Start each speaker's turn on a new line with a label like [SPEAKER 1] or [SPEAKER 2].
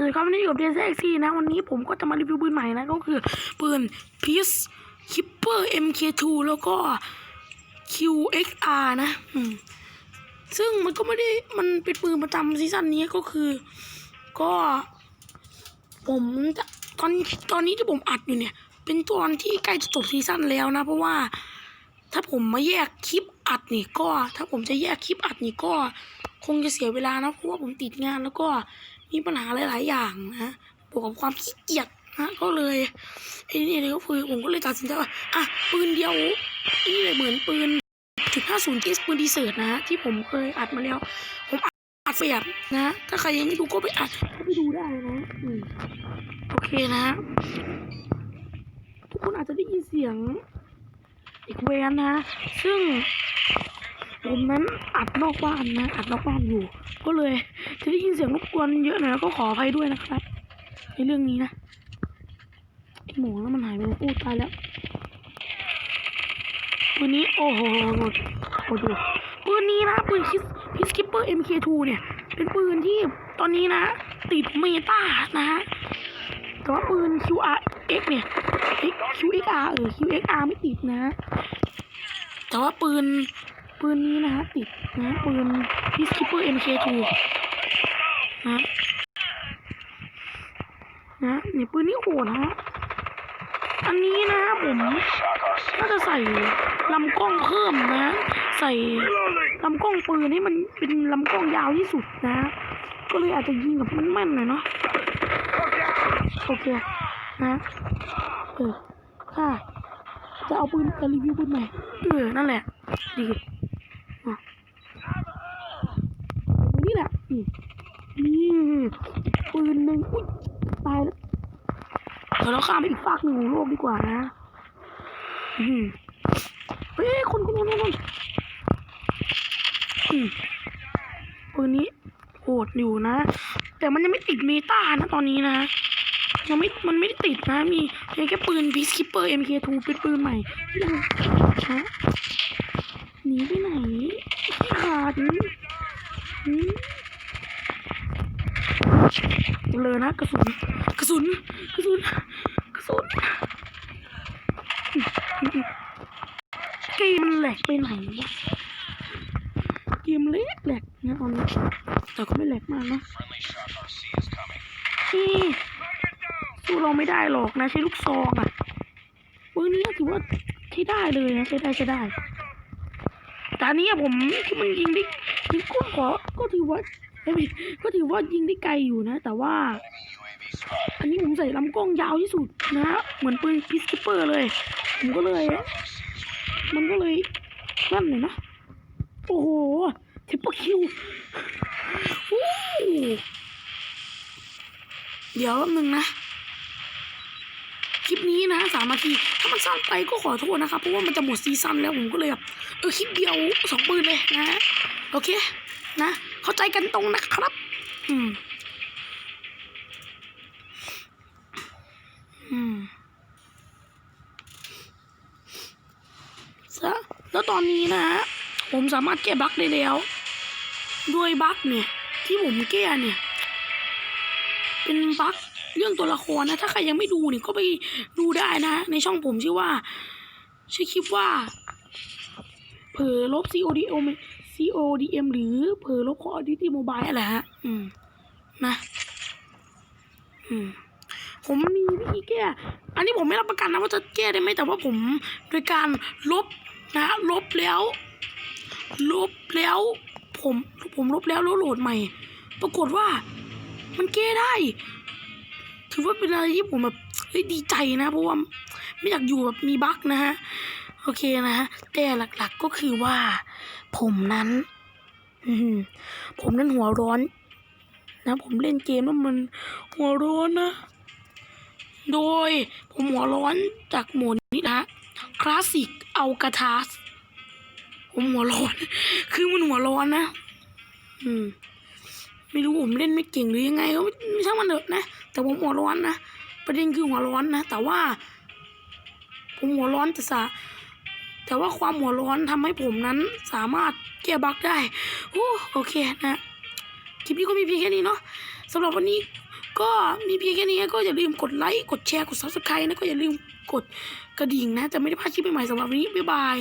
[SPEAKER 1] วัสดีครับวันนี้อยู่กับเดนเซ็กซี่นะวันนี้ผมก็จะมารีวิวปืนใหม่นะก็คือปืน Peace Keeper MK2 แล้วก็ QXR นะซึ่งมันก็ไม่ได้มันเป็นปืนประจำซีซั่นนี้ก็คือ ก็ ผมจะตอนตอนนี้ที่ผมอัดอยู่เนี่ย เป็นตอนที่ใกล้จะจบซีซั่นแล้วนะ เพราะว่า ถ้าผมมาแยกคลิปอัดนี่ก็ ถ้าผมจะแยกคลิปอัดนี่ก็ คงจะเสียเวลานะเพราะว่าผมติดงานแล้วก็มีปัญหาหลาย ๆ อย่างนะบวกกับความขี้เกียจนะก็เลยไอ้นี่เลยก็คือผมก็เลยตัดสินใจว่าอะปืนเดียวนี่เลยเหมือนปืนจุดห้าศูนย์ที่ปืนดีเซิร์ตนะที่ผมเคยอัดมาแล้ว ผมอัดเสียบนะถ้าใครยังไม่ดูก็ไปอัดก็ไปดูได้นะโอเคนะทุกคนอาจจะได้ยินเสียง อีกแวนนะ ซึ่งผมนั้นอัดนอกบ้านนะ อัดนอกบ้านอยู่ ก็เลยจะได้ยินเสียงรบกวนเยอะหน่อยก็ขออภัยด้วยนะครับในเรื่องนี้นะไอหมูแล้วมันหายไปแล้วอู้ตายแล้วปืนนี้โอ้โหหมดโอ้ดูปืนนี้นะปืนพิสพิสกิปเปอร์ MK2 เนี่ย เป็นปืนที่ตอนนี้นะ ติดเมตานะฮะแต่ว่าปืน QX เนี่ย QXR เออ QXR ไม่ติดนะ แต่ว่าปืน ปืนนี้นะฮะติดนะ ปืน Peacekeeper MK2 นะนะเนี่ยปืนนี้โหดนะฮะ อันนี้นะผมน่าจะใส่ลำกล้องเพิ่มนะ ใส่ลำกล้องปืนให้มันเป็นลำกล้องยาวที่สุดนะ ก็เลยอาจจะยิงกับมันแม่นๆหน่อยเนาะโอเค นะเออค่ะจะเอาปืนจะรีวิวปืนใหม่เออนั่นแหละ ดีอะตรงนี้แหละนี่ปืนหนึ่งอุ้ยตายแล้วเดี๋ยวเราข้ามไปอีกฝากหนึ่งของโลกดีกว่านะอืมเฮ้ยคนคนคนคนคนอืมปืนนี้โหดอยู่นะ แต่มันยังไม่ติดเมตานะตอนนี้นะ ยังไม่ มันไม่ได้ติดนะมีเพียงแค่ปืน Peacekeeper MK2 เป็นปืนใหม่ฮะหนีไปไหนขาดนี่หืมเลยนะกระสุน กระสุน กระสุน กระสุนเกมมันแหลกไปไหนเกมเล็กแหลกนะตอนนี้แต่ก็ไม่แหลกมากนะนี่ สู้เราไม่ได้หรอกนะใช้ลูกซองอะปืนนี้ถือว่าใช้ได้เลยนะใช้ได้ใช้ได้แต่อันนี้ผมที่มันยิงได้ยิงก็ขอก็ถือว่าเอ้ยก็ถือว่ายิงได้ไกลอยู่นะ แต่ว่า อันนี้ผมใส่ลำกล้องยาวที่สุดนะเหมือนปืนพิสกิปเปอร์เลย ผมก็เลย มันก็เลยนั่นเลยนะโอ้โหเทปเปอร์คิวเดี๋ยวแป๊บนึงนะ นะสามนาทีถ้ามันสั้นไปก็ขอโทษนะครับเพราะว่ามันจะหมดซีซั่นแล้วผมก็เลยแบบเออคลิปเดียวสองปืนเลยนะโอเคนะเข้าใจกันตรงนะครับ อืมอืมซะแล้วตอนนี้นะผมสามารถแก้บั๊กได้แล้ว ด้วยบั๊กเนี่ย ที่ผมแก้เนี่ย เป็นบั๊ก เรื่องตัวละครนะ ถ้าใครยังไม่ดูเนี่ยก็ไปดูได้นะ ในช่องผมชื่อว่าชื่อคลิปว่า เผลอลบ CODM CODM หรือเผลอลบ Call of Duty Mobile อะไรฮะ อืม นะ อืม ผมมีวิธีแก้ อันนี้ผมไม่รับประกันนะว่าจะแก้ได้ไหมแต่ว่าผมโดยการลบนะลบแล้ว ลบแล้ว ผม ผมลบแล้วแล้วโหลดใหม่ ปรากฏว่า มันแก้ได้ ถือว่าเป็นอะไรที่ผมแบบเฮ้ยดีใจนะเพราะว่าไม่อยากอยู่แบบมีบั๊กนะฮะโอเคนะฮะแต่หลักๆก็คือว่า ผมนั้นผมนั้นหัวร้อน นะ ผมเล่นเกมแล้วมันหัวร้อนนะ โดยผมหัวร้อนจากโหมดนี้นะคลาสสิกเอากาทาสผมหัวร้อน คือมันหัวร้อนนะ อืม ไม่รู้ผมเล่นไม่เก่งหรือยังไงก็ไม่ช่างมันเถอะนะ แต่ผมหัวร้อนนะ ประเด็นคือหัวร้อนนะ แต่ว่า ผมหัวร้อนแต่สาแต่ว่าความหัวร้อนทำให้ผมนั้นสามารถแก้บั๊กได้โอ้โอเคนะคลิปนี้ก็มีเพียงแค่นี้เนาะสำหรับวันนี้ก็มีเพียงแค่นี้ก็อย่าลืมกดไลค์กดแชร์กดซับสไครต์นะก็อย่าลืมกดกระดิ่งนะ จะไม่ได้พลาดคลิปใหม่ๆสำหรับวันนี้บ๊ายบาย